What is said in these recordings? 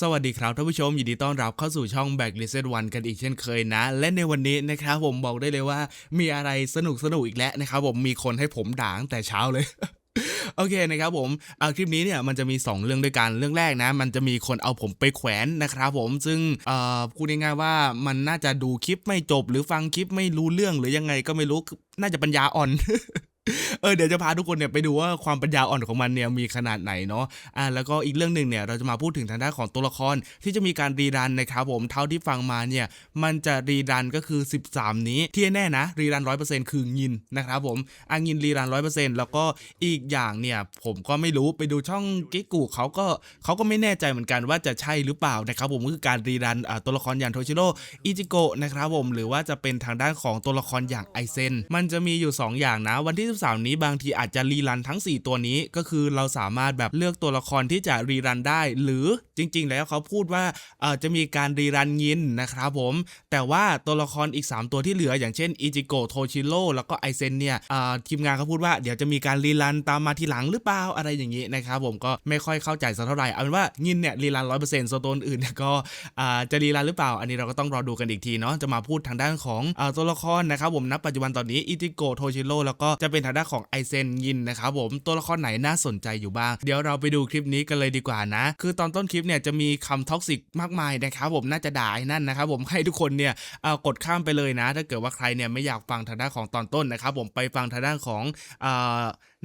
สวัสดีครับท่านผู้ชมยินดีต้อนรับเข้าสู่ช่อง Back l i s t e n One กันอีกเช่นเคยนะ และในวันนี้นะครับผมบอกได้เลยว่ามีอะไรสนุกสนุกอีกแล้วนะครับผมมีคนให้ผมด่าตั้งแต่เช้าเลย โอเคนะครับผมเอาคลิปนี้เนี่ยมันจะมี 2 เรื่องด้วยกันเรื่องแรกนะ มันจะมีคนเอาผมไปแขวนนะครับผมซึ่งเอ่อพูดง่ายๆว่ามันน่าจะดูคลิปไม่จบ หรือฟังคลิปไม่รู้เรื่องหรือยังไงก็ไม่รู้น่าจะปัญญาอ่อน เออเดี๋ยวจะพาทุกคนเนี่ยไปดูว่าความปัญญาอ่อนของมันเนี่ยมีขนาดไหนเนาะอ่าแล้วก็อีกเรื่องหนึ่งเนี่ยเราจะมาพูดถึงทางด้านของตัวละครที่จะมีการรีรันนะครับผมเท่าที่ฟังมาเนี่ยมันจะรีรันก็คือ 13 นี้ที่แน่นะรีรันร้อยเปอร์เซ็นต์คืองินนะครับผมอ่างินรีรันร้อยเปอร์เซ็นต์แล้วก็อีกอย่างเนี่ยผมก็ไม่รู้ไปดูช่องกิ๊กกูเขาก็เขาก็ไม่แน่ใจเหมือนกันว่าจะใช่หรือเปล่านะครับผมก็คือการรีรันตัวละครอย่างโทชิโร่อิจิโกะนะครับผมหรือว่าจะเป็นทางด้านของตัวละครอย่างไอเซนมันจะมีอยู่ 2 อย่างนะวันที่3 นี้บางทีอาจจะรีรันทั้ง 4 ตัวนี้ ก็คือเราสามารถแบบเลือกตัวละครที่จะรีรันได้ หรือจริง ๆ แล้วเขาพูดว่าเออจะมีการรีรันยินนะครับผม แต่ว่าตัวละครอีก 3 ตัวที่เหลืออย่างเช่นอิจิโกโทชิโร่แล้วก็ไอเซนเนี่ยทีมงานเขาพูดว่าเดี๋ยวจะมีการรีรันตามมาทีหลังหรือเปล่าอะไรอย่างนี้นะครับผมก็ไม่ค่อยเข้าใจสักเท่าไหร่เอาเป็นว่ายินเนี่ยรีรันร้อยเปอร์เซ็นต์โซนตัวอื่นเนี่ยก็จะรีรันหรือเปล่า อันนี้เราก็ต้องรอดูกันอีกทีเนาะจะมาพูดทางด้านของอตัวละครนะครับผมณปัจจุบันตอนนี้อิจิโกโทชิโร่แล้วก็จะเป็นทางด้านของไอเซนยินนะครับผมตัวละครไหนน่าสนใจอยู่บ้าง เดี๋ยวเราไปดูคลิปนี้กันเลยดีกว่านะ คือตอนต้นคลิปเนี่ยจะมีคำท็อกซิกมากมายนะครับผมน่าจะด่าไอ้นั่นนะครับผมให้ทุกคนเนี่ยเอ่อกดข้ามไปเลยนะ ถ้าเกิดว่าใครเนี่ยไม่อยากฟังทางด้านของตอนต้นนะครับผมไปฟังทางด้านของ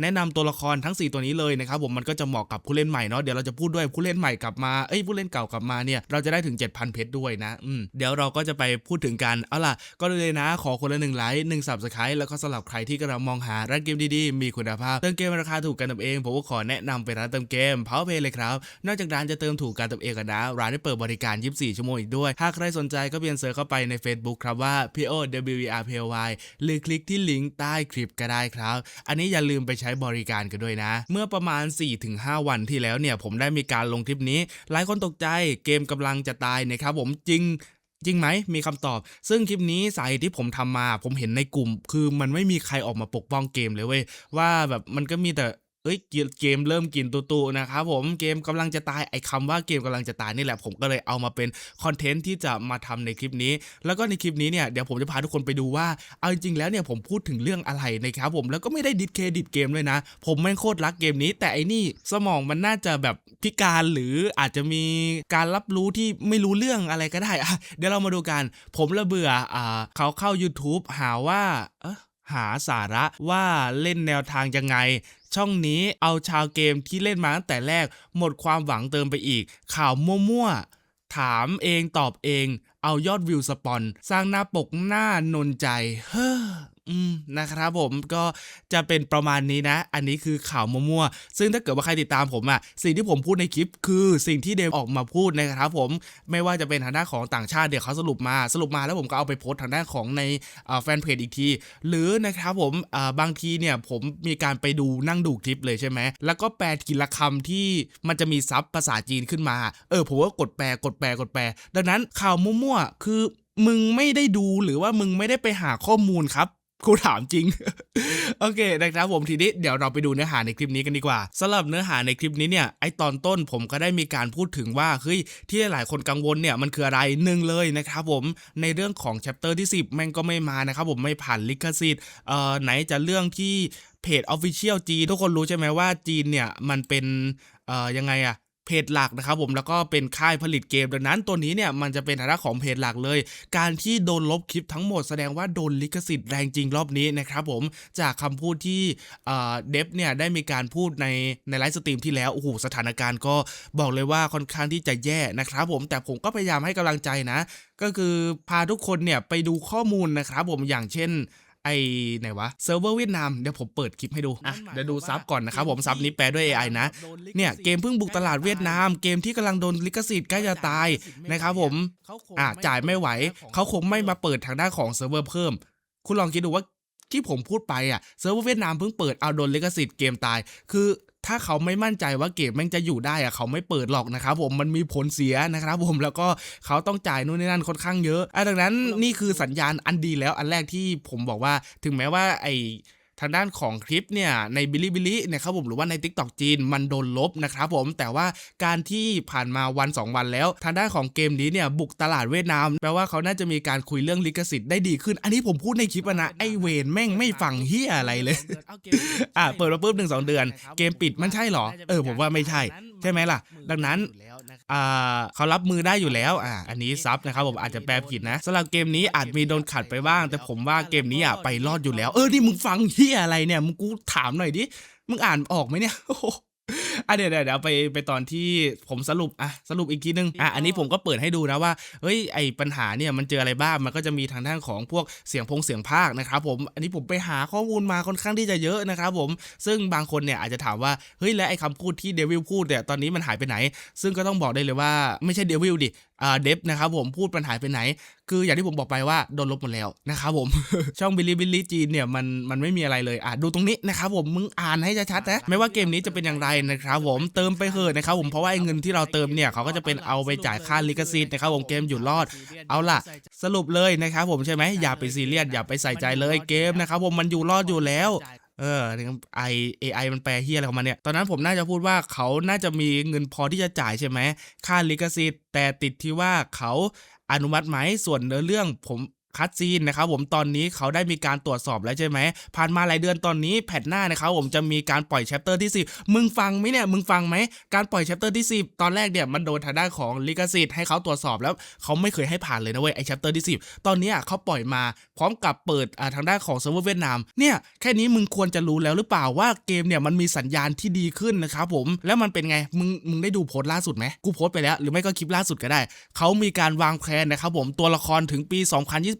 แนะนำตัวละครทั้ง 4 ตัวนี้เลยนะครับผมมันก็จะเหมาะกับผู้เล่นใหม่เนาะเดี๋ยวเราจะพูดด้วยผู้เล่นใหม่กลับมาเอ้ยผู้เล่นเก่ากลับมาเนี่ยเราจะได้ถึง 7,000 เพชรด้วยนะอืมเดี๋ยวเราก็จะไปพูดถึงกันเอาล่ะก็เลยนะ ขอคนละหนึ่งไลค์หนึ่งสับสไครต์แล้วก็สำหรับใครที่กำลังมองหาร้านเกมดีๆมีคุณภาพเติมเกมราคาถูกกันตัวเองผมก็ขอแนะนำไปร้านเติมเกม Powerpay เลยครับนอกจากร้านจะเติมถูกกันตัวเองกันนะร้านได้เปิดบริการ 24 ชั่วโมงอีกด้วย ถ้าใครสนใจก็เพียงเสิร์ชเข้าไปใน Facebook ครับว่า p o w e r p l y หรือคลิกที่ลิงก์ใต้คลิปก็ได้ครับ อันนี้อย่าลืมไปใช้ช้บริการกันด้วยนะ เมื่อประมาณ 4-5 วันที่แล้วเนี่ยผมได้มีการลงคลิปนี้ หลายคนตกใจเกมกำลังจะตายนะครับผมจริงจริงไหมมีคำตอบ ซึ่งคลิปนี้สาเหตุที่ผมทำมา ผมเห็นในกลุ่ม คือมันไม่มีใครออกมาปกป้องเกมเลยเว้ยว่าแบบมันก็มีแต่ เอ้ยเกมเริ่มกินตุตุนะครับผมเกมกำลังจะตายไอ้คำว่าเกมกำลังจะตายนี่แหละผมก็เลยเอามาเป็นคอนเทนต์ที่จะมาทำในคลิปนี้ แล้วก็ในคลิปนี้เนี่ยเดี๋ยวผมจะพาทุกคนไปดูว่าเอาจริงๆแล้วเนี่ยผมพูดถึงเรื่องอะไรนะครับผมแล้วก็ไม่ได้ดิสเครดิตเกมเลยนะ ผมแม่งโคตรรักเกมนี้ แต่ไอ้นี่สมองมันน่าจะแบบพิการหรืออาจจะมีการรับรู้ที่ไม่รู้เรื่องอะไรก็ได้อะเดี๋ยวเรามาดูกัน ผมระเบื่ออ่าเขาเข้า YouTube หาว่าเอะ หาสาระว่าเล่นแนวทางยังไง ช่องนี้เอาชาวเกมที่เล่นมาตั้งแต่แรก หมดความหวังเติมไปอีก ข่าวมั่วๆ ถามเองตอบเอง เอายอดวิวสปอน สร้างหน้าปกหน้านนใจ เฮ้อ อืมนะครับผมก็จะเป็นประมาณนี้นะ อันนี้คือข่าวมั่วๆซึ่งถ้าเกิดว่าใครติดตามผมอะสิ่งที่ผมพูดในคลิปคือสิ่งที่เดมออกมาพูดนะครับผมไม่ว่าจะเป็นทางด้านของต่างชาติเดี๋ยวเขาสรุปมาสรุปมาแล้วผมก็เอาไปโพสต์ทางด้านของในแฟนเพจอีกที หรือนะครับผมบางทีเนี่ยผมมีการไปดูนั่งดูคลิปเลยใช่ไหมแล้วก็แปลทีละคำที่มันจะมีซับภาษาจีนขึ้นมา เออผมก็กดแปลกดแปลกดแปล ดังนั้นข่าวมั่วๆคือมึงไม่ได้ดูหรือว่ามึงไม่ได้ไปหาข้อมูลครับ กูถามจริง โอเคนะครับผมทีนี้เดี๋ยวเราไปดูเนื้อหาในคลิปนี้กันดีกว่าสำหรับเนื้อหาในคลิปนี้เนี่ยไอตอนต้นผมก็ได้มีการพูดถึงว่าเฮ้ยที่หลายคนกังวลเนี่ยมันคืออะไรหนึ่งเลยนะครับผมในเรื่องของแชปเตอร์ที่ 10 แม่งก็ไม่มานะครับผมไม่ผ่านลิขสิทธิ์เอ่อไหนจะเรื่องที่เพจ Official จีนทุกคนรู้ใช่ไหมว่าจีนเนี่ยมันเป็นเอ่อยังไงอะ เพจหลักนะครับผมแล้วก็เป็นค่ายผลิตเกมดังนั้นตัวนี้เนี่ยมันจะเป็นฐานะของเพจหลักเลย การที่โดนลบคลิปทั้งหมดแสดงว่าโดนลิขสิทธิ์แรงจริงรอบนี้นะครับผมจากคำพูดที่เอ่อเดฟเนี่ยได้มีการพูดในในไลฟ์สตรีมที่แล้วโอ้โหสถานการณ์ก็บอกเลยว่าค่อนข้างที่จะแย่นะครับผมแต่ผมก็พยายามให้กำลังใจนะ ก็คือพาทุกคนเนี่ยไปดูข้อมูลนะครับผมอย่างเช่น ไอไหนวะเซิร์ฟเวอร์เวียดนามเดี๋ยวผมเปิดคลิปให้ดูอะเดี๋ยวดูซับก่อนนะครับผมซับนี้แปลด้วย AI นะเนี่ยเกมเพิ่งบุกตลาดเวียดนาม เกมที่กำลังโดนลิขสิทธิ์ใกล้จะตายนะครับผมอะจ่ายไม่ไหว เขาคงไม่มาเปิดทางด้านของเซิร์ฟเวอร์เพิ่ม คุณลองคิดดูว่าที่ผมพูดไปอะเซิร์ฟเวอร์เวียดนามเพิ่งเปิดเอาโดนลิขสิทธิ์เกมตาย คือ ถ้าเขาไม่มั่นใจว่าเกมแม่งจะอยู่ได้อะเขาไม่เปิดหรอกนะครับผมมันมีผลเสียนะครับผมแล้วก็เขาต้องจ่ายนู่นนี่นั่นค่อนข้างเยอะอะดังนั้นนี่คือสัญญาณอันดีแล้วอันแรกที่ผมบอกว่าถึงแม้ว่าไอ ทางด้านของคลิปเนี่ยในบิลิบิลินะครับผมหรือว่าใน t ิ k t o k จีนมันโดนลบนะครับผมแต่ว่าการที่ผ่านมาวัน 2 วันแล้ว ทางด้านของเกมนี้เนี่ยบุกตลาดเวียดนามแปลว่าเขาน่าจะมีการคุยเรื่องลิขสิทธิ์ได้ดีขึ้น อันนี้ผมพูดในคลิปนะไอเวนแม่งไม่ฟังเฮียอะไรเลยอะเปิดมาปุ๊บหนึ่งสองเดือน เกมปิดมันใช่เหรอ เออผมว่าไม่ใช่ ใช่ไหมล่ะ ดังนั้น อ่าเขารับมือได้อยู่แล้วอ่าอันนี้ซับนะครับผมอาจจะแปลผิดนะสำหรับเกมนี้อาจมีโดนขัดไปบ้าง แต่ผมว่าเกมนี้อะไปรอดอยู่แล้ว เออนี่มึงฟังเฮียอะไรเนี่ยมึงกูถามหน่อยดิมึงอ่านออกไหมเนี่ย อ้โหอะเดี๋ยวเดี๋ยวเดี๋ยวไปไปตอนที่ผมสรุปอะสรุปอีกทีนึงอะอันนี้ผมก็เปิดให้ดูนะว่าเฮ้ยไอปัญหาเนี่ยมันเจออะไรบ้างมันก็จะมีทางด้านของพวกเสียงพงเสียงภาคนะครับผมอันนี้ผมไปหาข้อมูลมาค่อนข้างที่จะเยอะนะครับผมซึ่งบางคนเนี่ยอาจจะถามว่าเฮ้ยแล้วไอคำพูดที่เดวิลพูดเนี่ยตอนนี้มันหายไปไหน ซึ่งก็ต้องบอกได้เลยว่าไม่ใช่เดวิลดิอ่าเดฟนะครับผมพูดมันหายไปไหน คืออย่างที่ผมบอกไปว่าโดนลบหมดแล้วนะครับผมช่องบิลลี่บิลลี่จีนเนี่ยมันมันไม่มีอะไรเลยอะดูตรงนี้นะครับผมมึงอ่านให้ชัดๆนะไม่ว่าเกมนี้จะเป็นอย่างไรนะครับผมเติมไปเถอะนะครับผมเพราะว่าไอ้เงินที่เราเติมเนี่ยเขาก็จะเป็นเอาไปจ่ายค่าลิขสิทธิ์นะครับผมเกมอยู่รอด เอาล่ะ สรุปเลยนะครับผมใช่ไหมอย่าไปซีเรียสอย่าไปใส่ใจเลยเกมนะครับผมมันอยู่รอดอยู่แล้ว เออไอเอไอมันแปลเฮียอะไรของมันเนี่ย ตอนนั้นผมน่าจะพูดว่าเขาน่าจะมีเงินพอที่จะจ่ายใช่ไหม ค่าลิขสิทธิ์แต่ติดที่ว่าเขาอนุมัติไหมส่วนเนื้อเรื่องผม คัดซีนนะครับผมตอนนี้เขาได้มีการตรวจสอบแล้วใช่ไหมผ่านมาหลายเดือนตอนนี้แพทหน้านะครับผมจะมีการปล่อยแชปเตอร์ที่ 10 มึงฟังไหมเนี่ยมึงฟังไหมการปล่อยแชปเตอร์ที่ 10 ตอนแรกเนี่ยมันโดนทางด้านของลิขสิทธิ์ให้เขาตรวจสอบแล้วเขาไม่เคยให้ผ่านเลยนะเว้ยไอแชปเตอร์ที่ 10 ตอนนี้เขาปล่อยมาพร้อมกับเปิดทางด้านของเซิร์ฟเวอร์เวียดนามเนี่ยแค่นี้มึงควรจะรู้แล้วหรือเปล่าว่าเกมเนี่ยมันมีสัญญาณที่ดีขึ้นนะครับผมแล้วมันเป็นไงมึงมึงได้ดูโพสต์ล่าสุดไหมกูโพสต์ไปแล้ว หรือไม่ก็คลิปล่าสุดก็ได้เขามีการวางแผนนะครับผมตัวละครถึงปี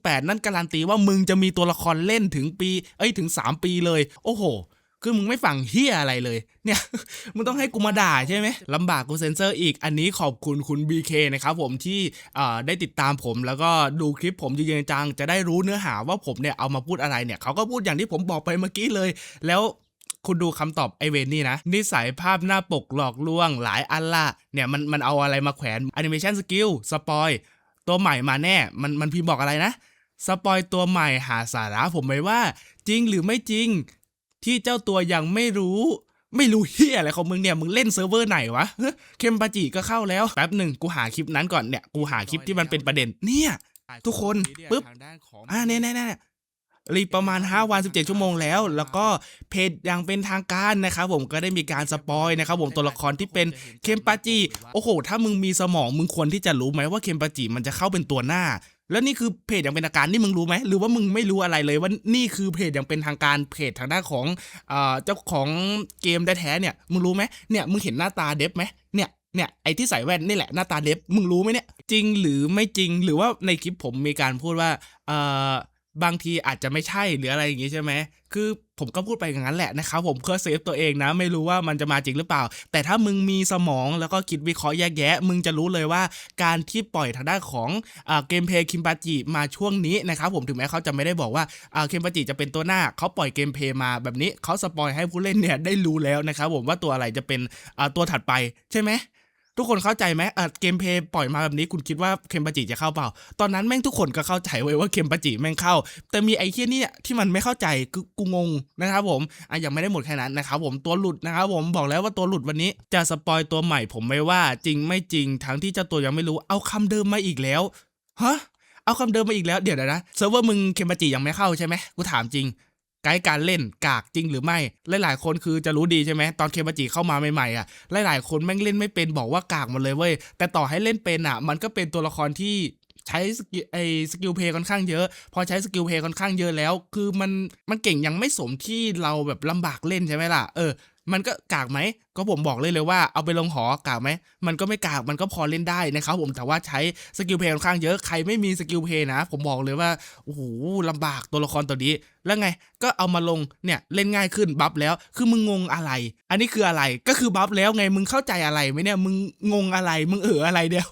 2028นั่นการันตีว่ามึงจะมีตัวละครเล่นถึงปี เอ้ยถึง 3 ปีเลย โอ้โห คือมึงไม่ฟังเฮียอะไรเลย เนี่ย มึงต้องให้กูมาด่าใช่ไหมลำบากกูเซ็นเซอร์อีก อันนี้ขอบคุณคุณ BK นะครับผมที่เอ่อได้ติดตามผมแล้วก็ดูคลิปผมยืนจังจะได้รู้เนื้อหาว่าผมเนี่ยเอามาพูดอะไรเนี่ยเขาก็พูดอย่างที่ผมบอกไปเมื่อกี้เลย แล้วคุณดูคำตอบไอเวนนี่นะ นิสัยภาพหน้าปกหลอกลวงหลายอันละเนี่ยมันมันเอาอะไรมาแขวนแอนิเมชันสกิลสปอยตัวใหม่มาแน่ มันมันพิมพ์บอกอะไรนะ สปอยตัวใหม่หาสาระผมไหมว่า จริงหรือไม่จริง ที่เจ้าตัวยังไม่รู้ ไม่รู้เฮียอะไรของมึงเนี่ยมึงเล่นเซิร์ฟเวอร์ไหนวะเฮ้เคมปาจิก็เข้าแล้วแป๊บหนึ่งกูหาคลิปนั้นก่อนเนี่ยกูหาคลิปที่มันเป็นประเด็นเนี่ย ทุกคนปึ๊บอ่าเนี่ยเนี่ยเนี่ยรีประมาณ 5 วัน 17 ชั่วโมงแล้ว แล้วก็เพจอย่างเป็นทางการนะครับผมก็ได้มีการสปอยนะครับผมตัวละครที่เป็นเคมปาจิโอ้โห ถ้ามึงมีสมองมึงควรที่จะรู้ไหมว่าเคมปาจิมันจะเข้าเป็นตัวหน้า แล้วนี่คือเพจอย่างเป็นทางการนี่มึงรู้ไหมหรือว่ามึงไม่รู้อะไรเลยว่านี่คือเพจอย่างเป็นทางการเพจทางด้านของเอ่อเจ้าของเกมแท้ๆเนี่ยมึงรู้ไหมเนี่ยมึงเห็นหน้าตาเดฟไหมเนี่ยเนี่ยไอที่ใส่แว่นนี่แหละหน้าตาเดฟมึงรู้ไหมเนี่ยจริงหรือไม่จริงหรือว่าในคลิปผมมีการพูดว่าเอ่อ บางทีอาจจะไม่ใช่หรืออะไรอย่างงี้ใช่ไหมคือผมก็พูดไปอย่างนั้นแหละนะครับผมเพื่อเซฟตัวเองนะ ไม่รู้ว่ามันจะมาจริงหรือเปล่า แต่ถ้ามึงมีสมองแล้วก็คิดวิเคราะห์แยกแยะ มึงจะรู้เลยว่าการที่ปล่อยทางด้านของอเกมเพย์คิมปาจิมาช่วงนี้นะครับผมถึงแม้เขาจะไม่ได้บอกว่าคิมปาจิจะเป็นตัวหน้าเขาปล่อยเกมเพย์มาแบบนี้เขาสปอยให้ผู้เล่นเนี่ยได้รู้แล้วนะครับผมว่าตัวอะไรจะเป็นตัวถัดไปใช่ไหม ทุกคนเข้าใจไหมเออเกมเพย์ปล่อยมาแบบนี้คุณคิดว่าเคมปาจิจะเข้าเปล่า ตอนนั้นแม่งทุกคนก็เข้าใจไว้ยว่าเคมปาจิแม่งเข้า แต่มีไอ้เคียนี่เนี่ยที่มันไม่เข้าใจคือกูงงนะครับผมอะยังไม่ได้หมดแค่นั้นนะครับผมตัวหลุดนะครับผมบอกแล้วว่าตัวหลุดวันนี้จะสปอยตัวใหม่ผมไม่ว่าจริงไม่จริงทั้งที่เจ้าตัวยังไม่รู้เอาคำเดิมมาอีกแล้วฮะเอาคำเดิมมาอีกแล้วเดี๋ยวนะเซิร์ฟเวอร์มึงเคมปาจิยังไม่เข้าใช่ไหมกูถามจริง ไกด์การเล่นกากจริงหรือไม่หลายๆคนคือจะรู้ดีใช่ไหมตอนเคมาจิเข้ามาใหม่ๆอะหลายๆคนแม่งเล่นไม่เป็นบอกว่ากากหมดเลยเว้ยแต่ต่อให้เล่นเป็นอะ มันก็เป็นตัวละครที่ใช้สกิลไอสกิลเพย์ค่อนข้างเยอะ พอใช้สกิลเพย์ค่อนข้างเยอะแล้ว คือมันมันเก่งยังไม่สมที่เราแบบลำบากเล่นใช่ไหมล่ะเออ มันก็กากไหมก็ผมบอกเลยเลยว่าเอาไปลงหอกากไหมมันก็ไม่กากมันก็พอเล่นได้นะครับผมแต่ว่าใช้สกิลเพย์ค่อนข้างเยอะใครไม่มีสกิลเพย์นะ ผมบอกเลยว่าโอ้โหลำบากตัวละครตัวนี้แล้วไงก็เอามาลงเนี่ยเล่นง่ายขึ้นบัฟแล้วคือมึงงงอะไร อันนี้คืออะไรก็คือบัฟแล้วไงมึงเข้าใจอะไรไหมเนี่ยมึงงงอะไรมึงเอออะไรเดียว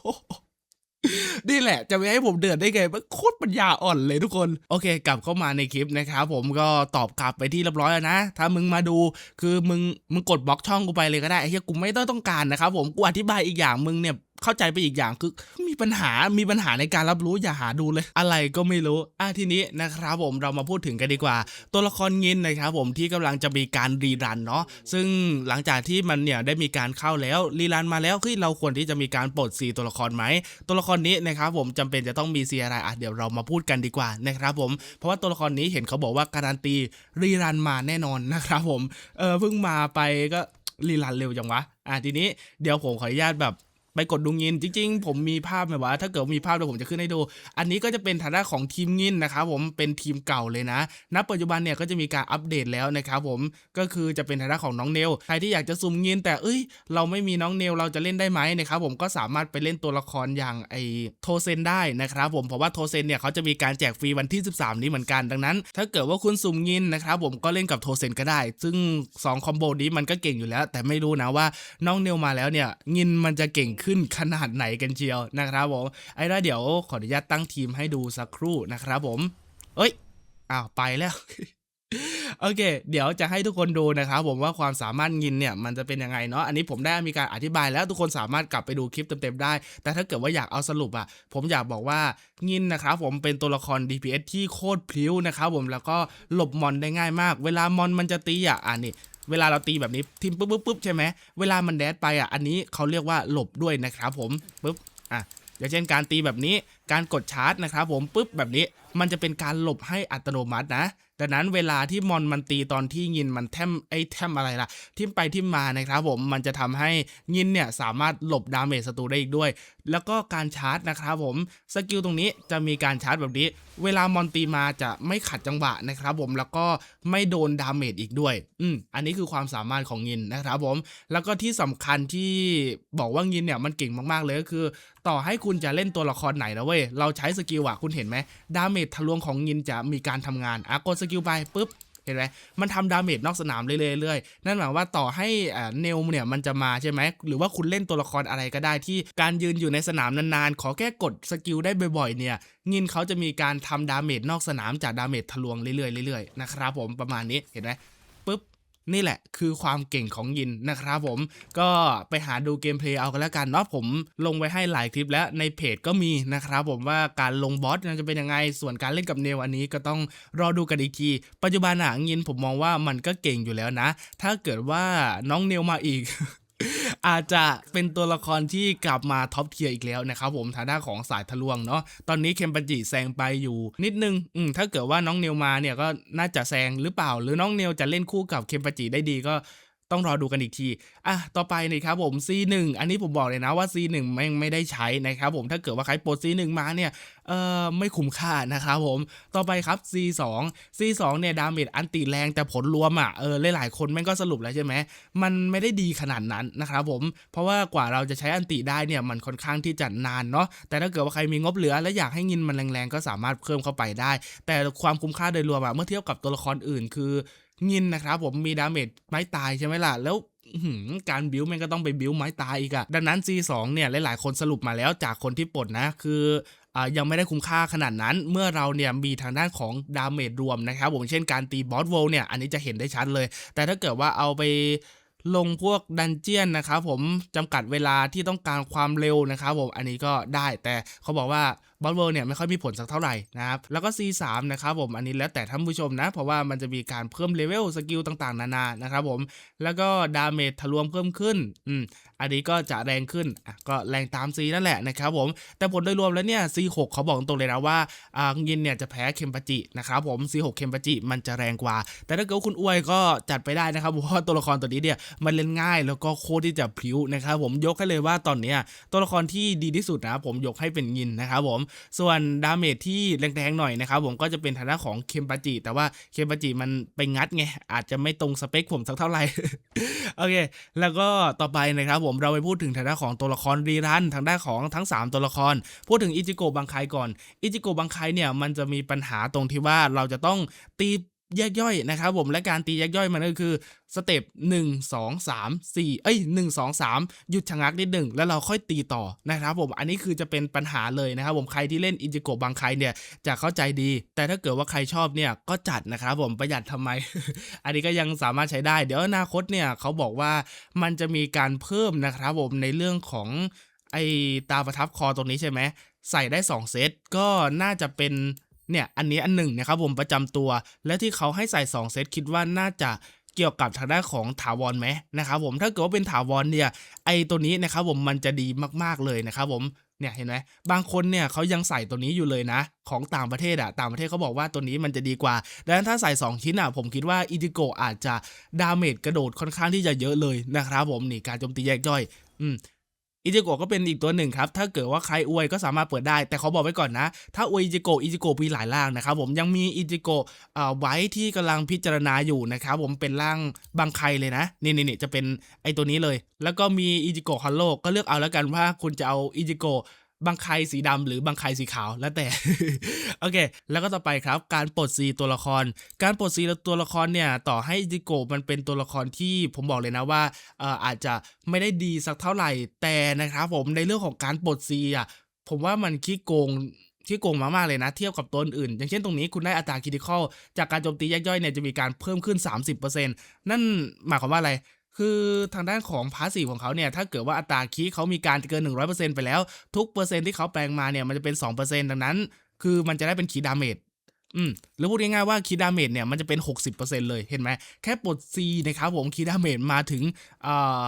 นี่แหละจะไม่ให้ผมเดือดได้ไงมันโคตรปัญญาอ่อนเลยทุกคน โอเค กลับเข้ามาในคลิปนะครับผมก็ตอบกลับไปที่เรียบร้อยแล้วนะ ถ้ามึงมาดูคือมึงมึงกดบล็อกช่องกูไปเลยก็ได้ไอ้เหี้ยกูไม่ต้องต้องการนะครับผมกูอธิบายอีกอย่างมึงเนี่ย เข้าใจไปอีกอย่างคือมีปัญหามีปัญหาในการรับรู้อย่าหาดูเลย อะไรก็ไม่รู้อะทีนี้นะครับผมเรามาพูดถึงกันดีกว่า ตัวละครเงินนะครับผมที่กำลังจะมีการรีรันเนาะซึ่งหลังจากที่มันเนี่ยได้มีการเข้าแล้วรีรันมาแล้วเฮ้ยเราควรที่จะมีการปลดสีตัวละครไหมตัวละครนี้นะครับผมจำเป็นจะต้องมีสีอะไรอะเดี๋ยวเรามาพูดกันดีกว่านะครับผมเพราะว่าตัวละครนี้เห็นเขาบอกว่าการันตีรีรันมาแน่นอนนะครับผมเออเพิ่งมาไปก็รีรันเร็วจังวะอะทีนี้เดี๋ยวผมขออนุญาตแบบ ไปกดดูงินจริง ๆ ผมมีภาพแบบว่าถ้าเกิดมีภาพเดี๋ยวผมจะขึ้นให้ดู อันนี้ก็จะเป็นฐานะของทีมงินนะครับผมเป็นทีมเก่าเลยนะณปัจจุบันเนี่ยก็จะมีการอัปเดตแล้วนะครับผมก็คือจะเป็นฐานะของน้องเนลใครที่อยากจะซุ่มงินแต่เอ้ย เราไม่มีน้องเนลเราจะเล่นได้ไหมนะครับผมก็สามารถไปเล่นตัวละครอย่างไอโทเซนได้นะครับผมเพราะว่าโทเซนเนี่ยเขาจะมีการแจกฟรีวันที่ 13 นี้เหมือนกันดังนั้น ถ้าเกิดว่าคุณซุ่มงินนะครับผมก็เล่นกับโทเซนก็ได้ ซึ่ง2คอมโบนี้มันก็เก่งอยู่แล้ว แต่ไม่รู้นะว่าน้องเนลมาแล้วเนี่ยงินมันจะเก่งขึ้นขนาดไหนกันเชียวนะครับผมไอ้ละเดี๋ยวขออนุญาตตั้งทีมให้ดูสักครู่นะครับผม เอ้ยอ้าวไปแล้วโอเค เดี๋ยวจะให้ทุกคนดูนะครับผมว่าความสามารถงินเนี่ยมันจะเป็นยังไงเนาะ อันนี้ผมได้มีการอธิบายแล้วทุกคนสามารถกลับไปดูคลิปเต็มๆได้ แต่ถ้าเกิดว่าอยากเอาสรุปอะผมอยากบอกว่างินนะครับผมเป็นตัวละคร DPS ที่โคตรพลิ้วนะครับผมแล้วก็หลบมอนได้ง่ายมาก เวลามอนมันจะตีอะอ่านี่ เวลาเราตีแบบนี้ทิมปุ๊บปุ๊บปุ๊บใช่ไหมเวลามันแดดไปอะอันนี้เขาเรียกว่าหลบด้วยนะครับผมปุ๊บอะอย่างเช่นการตีแบบนี้การกดชาร์จนะครับผมปุ๊บแบบนี้มันจะเป็นการหลบให้อัตโนมัตินะดังนั้นเวลาที่มอนมันตีตอนที่ยินมันแทมไอแทมอะไรล่ะ ทิมไปทิมมานะครับผมมันจะทำให้ยินเนี่ยสามารถหลบดาเมจศัตรูได้อีกด้วย แล้วก็การชาร์จนะครับผมสกิลตรงนี้จะมีการชาร์จแบบนี้เวลามอนตีมาจะไม่ขัดจังหวะนะครับผมแล้วก็ไม่โดนดาเมจอีกด้วย อืมอันนี้คือความสามารถของยินนะครับผม แล้วก็ที่สำคัญที่บอกว่ายินเนี่ยมันเก่งมากๆเลยก็คือ ต่อให้คุณจะเล่นตัวละครไหนนะเว้ยเราใช้สกิลอะคุณเห็นไหมดาเมจทะลวงของยินจะมีการทำงานอะกดสกิลไปปุ๊บ เห็นไหมมันทำดาเมจนอกสนามเรื่อยๆนั่นหมายว่าต่อให้เนลเนี่ยมันจะมาใช่ไหมหรือว่าคุณเล่นตัวละครอะไรก็ได้ที่การยืนอยู่ในสนามนานๆ ขอแค่กดสกิลได้บ่อยๆเนี่ยงินเขาจะมีการทำดาเมจนอกสนามจากดาเมจทะลวงเรื่อยๆเรื่อยๆนะครับผมประมาณนี้เห็นไหม นี่แหละคือความเก่งของยินนะครับผมก็ไปหาดูเกมเพลย์เอากันแล้วกันเนาะผมลงไว้ให้หลายคลิปแล้วในเพจก็มีนะครับผมว่าการลงบอสจะเป็นยังไงส่วนการเล่นกับเนวอันนี้ก็ต้องรอดูกันอีกทีปัจจุบันหนังยินผมมองว่ามันก็เก่งอยู่แล้วนะ ถ้าเกิดว่าน้องเนวมาอีก อาจจะเป็นตัวละครที่กลับมาท็อปเทียร์อีกแล้วนะครับผมฐานะของสายทะลวงเนาะตอนนี้เคมปันจิแซงไปอยู่นิดนึงอืมถ้าเกิดว่าน้องเนวมาเนี่ยก็น่าจะแซงหรือเปล่า หรือน้องเนวจะเล่นคู่กับเคมปันจิได้ดีก็ ต้องรอดูกันอีกทีอะต่อไปนี่ครับผม C1 อันนี้ผมบอกเลยนะว่า C1 ไม่ไม่ได้ใช้นะครับผมถ้าเกิดว่าใครปลด C1 มาเนี่ยเอ่อไม่คุ้มค่านะครับผมต่อไปครับ C2 C2 เนี่ยดาเมจอันติแรงแต่ผลรวมอะเออหลายๆคนแม่งก็สรุปแล้วใช่ไหมมันไม่ได้ดีขนาดนั้นนะครับผมเพราะว่ากว่าเราจะใช้อันติได้เนี่ยมันค่อนข้างที่จะนานเนาะแต่ถ้าเกิดว่าใครมีงบเหลือ และอยากให้เงินมันแรงๆ ก็สามารถเพิ่มเข้าไปได้ แต่ความคุ้มค่าโดยรวมอะเมื่อเทียบกับตัวละครอื่น คือ งินนะครับผมมีดาเมจไม้ตายใช่ไหมล่ะ แล้วการบิวแม่งก็ต้องไปบิวไม้ตายอีกอะดังนั้น C2 เนี่ยหลายๆ คนสรุปมาแล้วจากคนที่ปลดนะ คือยังไม่ได้คุ้มค่าขนาดนั้น เมื่อเราเนี่ยมีทางด้านของดาเมจรวมนะครับผมเช่นการตีบอสโวลเนี่ยอันนี้จะเห็นได้ชัดเลย แต่ถ้าเกิดว่าเอาไปลงพวกดันเจียนนะครับผมจำกัดเวลาที่ต้องการความเร็วนะครับผมอันนี้ก็ได้แต่เขาบอกว่า บอสเวิร์เนี่ยไม่ค่อยมีผลสักเท่าไหร่นะครับแล้วก็ C3 นะครับผมอันนี้แล้วแต่ท่านผู้ชมนะ เพราะว่ามันจะมีการเพิ่มเลเวลสกิลต่างๆ นานานะครับผมแล้วก็ดาเมจทะลวงเพิ่มขึ้นอืมอันนี้ก็จะแรงขึ้นอะก็แรงตาม C นั่นแหละนะครับผมแต่ผลโดยรวมแล้วเนี่ย C6 เขาบอกตรงเลยนะว่าอ่ายินเนี่ยจะแพ้เคมปาจินะครับผม C6 เคมปาจิมันจะแรงกว่า แต่ถ้าเกิดว่าคุณอวยก็จัดไปได้นะครับเพราะว่าตัวละครตัวนี้เนี่ยมันเล่นง่ายแล้วก็โคตรที่จะพลิ้วนะครับผมยกให้เลยว่าตอนเนี้ยตัวละครที่ดีที่สุดนะผมยกให้เป็นยินนะครับผมส่วนดาเมจที่แรงๆหน่อยนะครับผมก็จะเป็นฐานะของเคมปาจิแต่ว่าเคมปาจิมันไปงัดไงอาจจะไม่ตรงสเปคผมสักเท่าไหร่โอเคแล้วก็ต่อไปนะครับผมเราไปพูดถึงฐานะของตัวละครรีรันทางด้านของทั้ง 3 ตัวละคร พูดถึงอิจิโกะบังคายก่อนอิจิโกะบังคายเนี่ยมันจะมีปัญหาตรงที่ว่าเราจะต้องตี แยกย่อยนะครับผมและการตีแยกย่อยมันก็คือสเต็ปหนึ่งสองสามสี่เอ้ยหนึ่งสองสามหยุดชะงักนิดหนึ่งแล้วเราค่อยตีต่อนะครับผมอันนี้คือจะเป็นปัญหาเลยนะครับผมใครที่เล่นอิจิโกะบางใครเนี่ยจะเข้าใจดี แต่ถ้าเกิดว่าใครชอบเนี่ยก็จัดนะครับผมประหยัดทำไม อันนี้ก็ยังสามารถใช้ได้ เดี๋ยวอนาคตเนี่ยเขาบอกว่ามันจะมีการเพิ่มนะครับผมในเรื่องของไอตาประทับคอตรงนี้ใช่ไหมใส่ได้ 2 เซตก็น่าจะเป็น เนี่ยอันนี้อันหนึ่งนะครับผมประจำตัว และที่เขาให้ใส่ 2 เซตคิดว่าน่าจะเกี่ยวกับทางด้านของถาวรไหมนะครับผมถ้าเกิดว่าเป็นถาวรเนี่ยไอตัวนี้นะครับผมมันจะดีมากๆเลยนะครับผมเนี่ยเห็นไหมบางคนเนี่ยเขายังใส่ตัวนี้อยู่เลยนะ ของต่างประเทศอะต่างประเทศเขาบอกว่าตัวนี้มันจะดีกว่าดังนั้นถ้าใส่ 2 ชิ้นอะผมคิดว่าอิจิโกอาจจะดาเมจกระโดดค่อนข้างที่จะเยอะเลยนะครับผมนี่การโจมตีแยกย่อยอืม อิจิโกะก็เป็นอีกตัวหนึ่งครับ ถ้าเกิดว่าใครอวยก็สามารถเปิดได้ แต่เขาบอกไว้ก่อนนะ ถ้าอวยอิจิโกะอิจิโกะมีหลายร่างนะครับผมยังมีอิจิโกะไว้ที่กำลังพิจารณาอยู่นะครับผมเป็นร่างบางใครเลยนะ นี่นี่นี่จะเป็นไอตัวนี้เลย แล้วก็มีอิจิโกะฮอลโลก็เลือกเอาแล้วกันว่าคุณจะเอาอิจิโกะ บางใครสีดำหรือบางใครสีขาวแล้วแต่ โอเค แล้วก็ต่อไปครับ การปลดซีตัวละคร การปลดซีตัวละครเนี่ยต่อให้อิโกมันเป็นตัวละครที่ผมบอกเลยนะว่าเอ่อาจจะไม่ได้ดีสักเท่าไหร่แต่นะครับผมในเรื่องของการปลดซีอะผมว่ามันขี้โกงขี้โกงมากๆเลยนะ เทียบกับตัวอื่น อย่างเช่นตรงนี้คุณได้อัตราคิติคอลจากการโจมตีแยกย่อยเนี่ยจะมีการเพิ่มขึ้น 30%นั่นหมายความว่าอะไร คือทางด้านของพาสีของเขาเนี่ยถ้าเกิดว่าอัตราคีเขามีการเกิน 100%ไปแล้ว ทุกเปอร์เซ็นต์ที่เขาแปลงมาเนี่ยมันจะเป็น 2%ดังนั้น คือมันจะได้เป็นคีดาเมจอืมหรือพูดง่ายๆว่าคีดาเมจเนี่ยมันจะเป็น 60%เลยเห็นไหมแค่ปลด C นะครับผมคีดาเมจมาถึงอ่า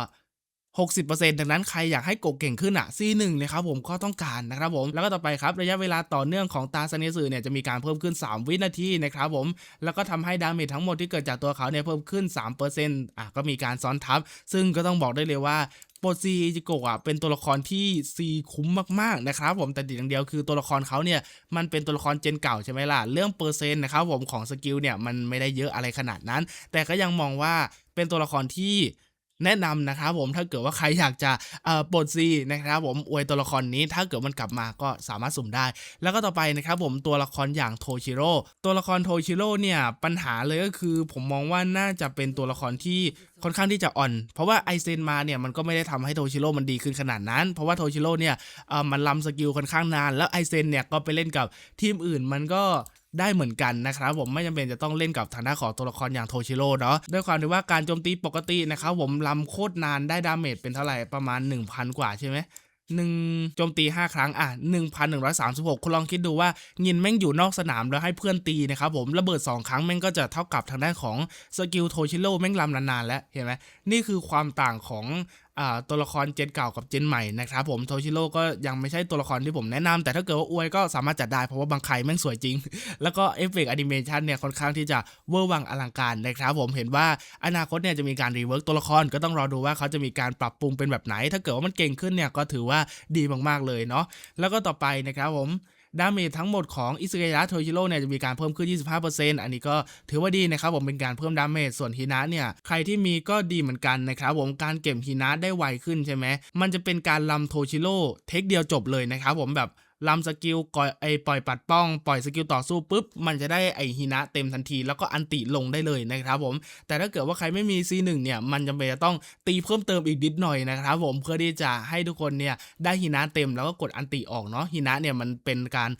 60%ดังนั้นใครอยากให้โกเก่งขึ้นอะ C1 นะครับผมก็ต้องการนะครับผมแล้วก็ต่อไปครับระยะเวลาต่อเนื่องของตาซาเนสึเนี่ยจะมีการเพิ่มขึ้น 3 วินาทีนะครับผมแล้วก็ทำให้ดาเมจทั้งหมดที่เกิดจากตัวเขาเนี่ยเพิ่มขึ้น 3%อะก็มีการซ้อนทับ ซึ่งก็ต้องบอกได้เลยว่าโปรซีจิโกะอะเป็นตัวละครที่ซีคุ้มมากๆนะครับผมแต่ติดอย่างเดียวคือตัวละครเขาเนี่ยมันเป็นตัวละครเจนเก่าใช่ไหมล่ะเรื่องเปอร์เซ็นต์นะครับผมของสกิลเนี่ยมันไม่ได้เยอะอะไรขนาดนั้น แต่ก็ยังมองว่าเป็นตัวละครที่ แนะนำนะครับผมถ้าเกิดว่าใครอยากจะเอ่อปลดซีนะครับผมอวยตัวละครนี้ถ้าเกิดมันกลับมาก็สามารถสุ่มได้ แล้วก็ต่อไปนะครับผมตัวละครอย่างโทชิโร่ตัวละครโทชิโร่เนี่ยปัญหาเลยก็คือผมมองว่าน่าจะเป็นตัวละครที่ค่อนข้างที่จะอ่อน เพราะว่าไอเซนมาเนี่ยมันก็ไม่ได้ทำให้โทชิโร่มันดีขึ้นขนาดนั้น เพราะว่าโทชิโร่เนี่ยมันลำสกิลค่อนข้างนาน แล้วไอเซนเนี่ยก็ไปเล่นกับทีมอื่นมันก็ ได้เหมือนกันนะครับผมไม่จำเป็นจะต้องเล่นกับทางด้านของตัวละครอย่างโทชิโร่เนาะด้วยความที่ว่าการโจมตีปกตินะครับผมลำโคตรนานได้ดาเมจเป็นเท่าไหร่ประมาณ 1,000 กว่าใช่ไหมหนึ่งโจมตี 5 ครั้งอะ 1,136 คุณลองคิดดูว่างินแม่งอยู่นอกสนามแล้วให้เพื่อนตีนะครับผมระเบิด 2 ครั้งแม่งก็จะเท่ากับทางด้านของสกิลโทชิโร่แม่งลำนานๆแล้วเห็นไหมนี่คือความต่างของ ตัวละครเจนเก่ากับเจนใหม่นะครับผมโทชิโร่ก็ยังไม่ใช่ตัวละครที่ผมแนะนำแต่ถ้าเกิดว่าอวยก็สามารถจัดได้เพราะว่าบางใครแม่งสวยจริง แล้วก็เอฟเฟกต์แอนิเมชันเนี่ยค่อนข้างที่จะเวอร์วังอลังการนะครับผมเห็นว่าอนาคตเนี่ยจะมีการรีเวิร์กตัวละครก็ต้องรอดูว่าเขาจะมีการปรับปรุงเป็นแบบไหน ถ้าเกิดว่ามันเก่งขึ้นเนี่ยก็ถือว่าดีมากๆเลยเนาะแล้วก็ต่อไปนะครับผม ดาเมจทั้งหมดของอิสเกยะโทชิโร่เนี่ยจะมีการเพิ่มขึ้น 25%อันนี้ก็ถือว่าดีนะครับผมเป็นการเพิ่มดาเมจส่วนฮินะเนี่ยใครที่มีก็ดีเหมือนกันนะครับผมการเก็บฮินะได้ไวขึ้นใช่ไหมมันจะเป็นการลำโทชิโร่เทคเดียวจบเลยนะครับผมแบบ ลำสกิลก่อยไอปล่อยปัดป้อง ปล่อยสกิลต่อสู้ปุ๊บ มันจะได้ไอฮินะเต็มทันที แล้วก็อันติลงได้เลยนะครับผม แต่ถ้าเกิดว่าใครไม่มี C1 เนี่ย มันจำเป็นจะต้องตีเพิ่มเติมอีกนิดหน่อยนะครับผม เพื่อที่จะให้ทุกคนเนี่ยได้ฮินะเต็มแล้วก็กดอันติออกเนาะ ฮินะเนี่ยมันเป็นการ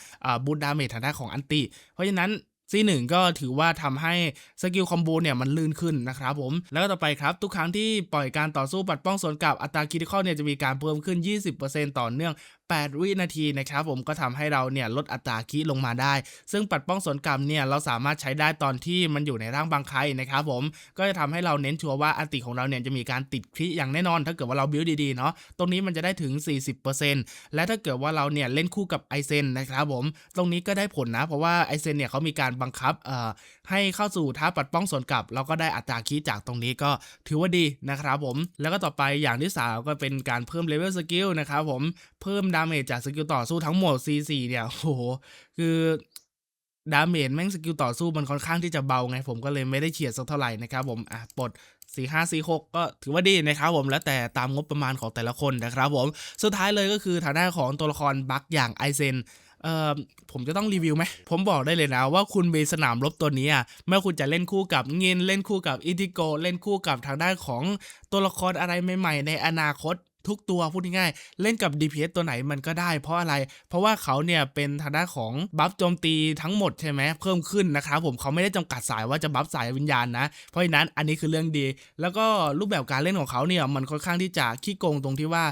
บูตดาเมจทางด้านของอันติ เพราะฉะนั้น C1 ก็ถือว่าทำให้สกิลคอมโบเนี่ยมันลื่นขึ้นนะครับผม แล้วก็ต่อไปครับ ทุกครั้งที่ปล่อยการต่อสู้ปัดป้องสวนกลับอัตราคิติคอลเนี่ยจะมีการเพิ่มขึ้น 20%ต่อเนื่อง8 วินาทีนะครับผมก็ทำให้เราเนี่ยลดอัตราคิลงมาได้ ซึ่งปัดป้องสวนกลับเนี่ยเราสามารถใช้ได้ตอนที่มันอยู่ในร่างบางใครนะครับผมก็จะทำให้เราเน้นชัวร์ว่าอัติของเราเนี่ยจะมีการติดคิอย่างแน่นอน ถ้าเกิดว่าเราบิวดีๆเนาะตรงนี้มันจะได้ถึง 40%และถ้าเกิดว่าเราเนี่ยเล่นคู่กับไอเซนนะครับผมตรงนี้ก็ได้ผลนะ เพราะว่าไอเซนเนี่ยเขามีการบังคับเอ่อให้เข้าสู่ท่าปัดป้องสวนกลับ เราก็ได้อัตราคิจากตรงนี้ก็ถือว่าดีนะครับผมแล้วก็ต่อไปอย่างที่สามก็เป็นการเพิ่มเลเวลสกิลนะครับผมเพิ่มดาเมจจากสกิลต่อสู้ทั้งหมด C4 เนี่ยโหคือดาเมจแม่งสกิลต่อสู้มันค่อนข้างที่จะเบาไง ผมก็เลยไม่ได้เฉียดสักเท่าไหร่นะครับผมอะปลด4 5 4 6 ก็ถือว่าดีนะครับผมแล้วแต่ตามงบประมาณของแต่ละคนนะครับผมสุดท้ายเลยก็คือทางด้านของตัวละครบัคอย่างไอเซนเอ่อผมจะต้องรีวิวไหม ผมบอกได้เลยนะว่าคุณมีสนามรบตัวนี้อะไม่ว่าคุณจะเล่นคู่กับเงินเล่นคู่กับอิติโก เล่นคู่กับทางด้านของตัวละครอะไรใหม่ๆ ในอนาคต ทุกตัวพูดง่ายๆเล่นกับ DPS ตัวไหนมันก็ได้ เพราะอะไร เพราะว่าเขาเนี่ยเป็นทางด้านของบัฟโจมตีทั้งหมดใช่ไหมเพิ่มขึ้นนะครับผมเขาไม่ได้จำกัดสายว่าจะบัฟสายวิญญาณนะ เพราะฉะนั้นอันนี้คือเรื่องดี แล้วก็รูปแบบการเล่นของเขาเนี่ยมันค่อนข้างที่จะขี้โกงตรงที่ว่า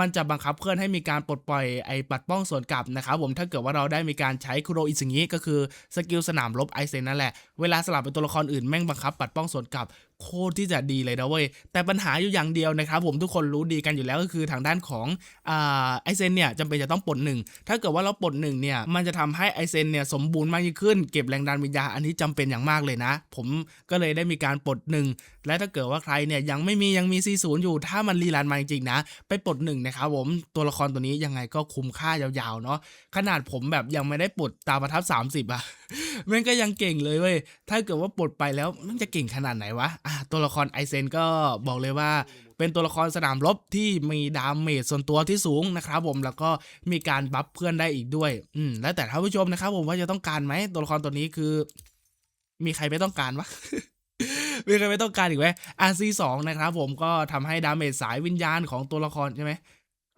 มันจะบังคับเพื่อนให้มีการปลดปล่อยไอ้ปัดป้องส่วนกลับนะครับผมถ้าเกิดว่าเราได้มีการใช้คุโรอิซึงิก็คือสกิลสนามรบไอเซนนั่นแหละ เวลาสลับเป็นตัวละครอื่นแม่งบังคับปัดป้องส่วนกลับ โคตรที่จะดีเลยนะเว้ย แต่ปัญหาอยู่อย่างเดียวนะครับผมทุกคนรู้ดีกันอยู่แล้วก็คือทางด้านของไอเซนเนี่ยจำเป็นจะต้องปลดหนึ่งถ้าเกิดว่าเราปลดหนึ่งเนี่ยมันจะทำให้ไอเซนเนี่ยสมบูรณ์มากยิ่งขึ้นเก็บแรงดันวิญญาณอันนี้จำเป็นอย่างมากเลยนะ ผมก็เลยได้มีการปลดหนึ่งและถ้าเกิดว่าใครเนี่ยยังไม่มียังมีซีศูนย์อยู่ ถ้ามันรีรันมาจริงๆนะ ไปปลดหนึ่งนะครับผมตัวละครตัวนี้ยังไงก็คุ้มค่ายาวๆเนาะขนาดผมแบบยังไม่ได้ปลดตาประทับ 30อะแม่งก็ยังเก่งเลยเว้ยถ้าเกิดว่าปลดไปแล้วมันจะเก่งขนาดไหนวะอะตัวละครไอเซนก็บอกเลยว่าเป็นตัวละครสนามรบที่มีดาเมจส่วนตัวที่สูงนะครับผมแล้วก็มีการบัฟเพื่อนได้อีกด้วยอืมแล้วแต่ท่านผู้ชมนะครับผมว่าจะต้องการไหมตัวละครตัวนี้คือ มีใครไม่ต้องการวะมีใครไม่ต้องการอีกไหมอาซีสองนะครับผมก็ทำให้ดาเมจสายวิญญาณของตัวละครใช่ไหม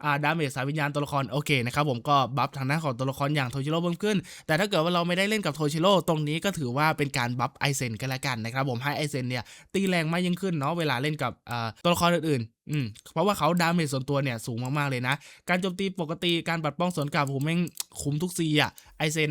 อ่าดาเมจสายวิญญาณตัวละครโอเคนะครับผมก็บัฟทางด้านของตัวละครอย่างโทชิโร่เพิ่มขึ้น แต่ถ้าเกิดว่าเราไม่ได้เล่นกับโทชิโร่ตรงนี้ก็ถือว่าเป็นการบัฟไอเซนกันละกันนะครับผมให้ไอเซนเนี่ยตีแรงมากยิ่งขึ้นเนาะเวลาเล่นกับอ่าตัวละครอื่นอืมเพราะว่าเขาดาเมจส่วนตัวเนี่ยสูงมากๆเลยนะ การโจมตีปกติการปัดป้องสวนกลับผมแม่งคุ้มทุกซีอะไอเซน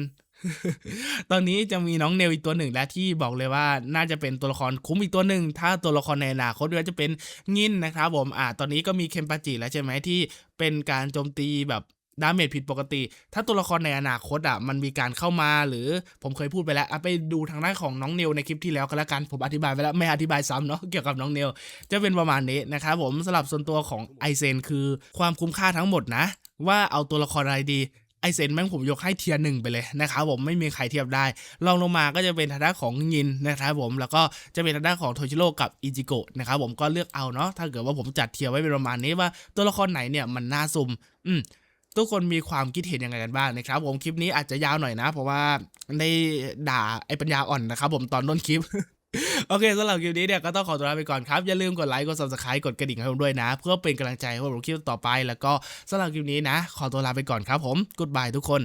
ตอนนี้จะมีน้องเนลอีกตัวหนึ่งและที่บอกเลยว่าน่าจะเป็นตัวละครคุ้มอีกตัวหนึ่งถ้าตัวละครในอนาคตก็จะเป็นงินนะครับผมอ่าตอนนี้ก็มีเคมปาจิแล้วใช่ไหมที่เป็นการโจมตีแบบดาเมจผิดปกติ ถ้าตัวละครในอนาคตอะมันมีการเข้ามาหรือผมเคยพูดไปแล้วอะไปดูทางด้านของน้องเนลในคลิปที่แล้วก็แล้วกันผมอธิบายไปแล้วไม่อธิบายซ้ำเนาะเกี่ยวกับน้องเนลจะเป็นประมาณนี้นะครับผมสำหรับส่วนตัวของไอเซนคือความคุ้มค่าทั้งหมดนะว่าเอาตัวละครอะไรดี ไอเซนแม่งผมยกให้เทียร์หนึ่งไปเลยนะครับผมไม่มีใครเทียบได้ลองลงมาก็จะเป็นทางด้านของยินนะครับผมแล้วก็จะเป็นทางด้านของโทชิโร่กับอิจิโกะนะครับผมก็เลือกเอาเนาะถ้าเกิดว่าผมจัดเทียร์ไว้เป็นประมาณนี้ว่าตัวละครไหนเนี่ยมันน่าซุ่มอืมทุกคนมีความคิดเห็นยังไงกันบ้างนะครับผมคลิปนี้อาจจะยาวหน่อยนะ เพราะว่าได้ด่าไอ้ปัญญาอ่อนนะครับผมตอนต้นคลิป โอเคสำหรับคลิปนี้เนี่ยก็ต้องขอตัวลาไปก่อนครับ อย่าลืมกดไลค์กด subscribe กดกระดิ่งให้ผมด้วยนะ เพื่อเป็นกำลังใจให้ผมคลิปต่อไป แล้วก็สำหรับคลิปนี้นะ ขอตัวลาไปก่อนครับผม goodbye ทุกคน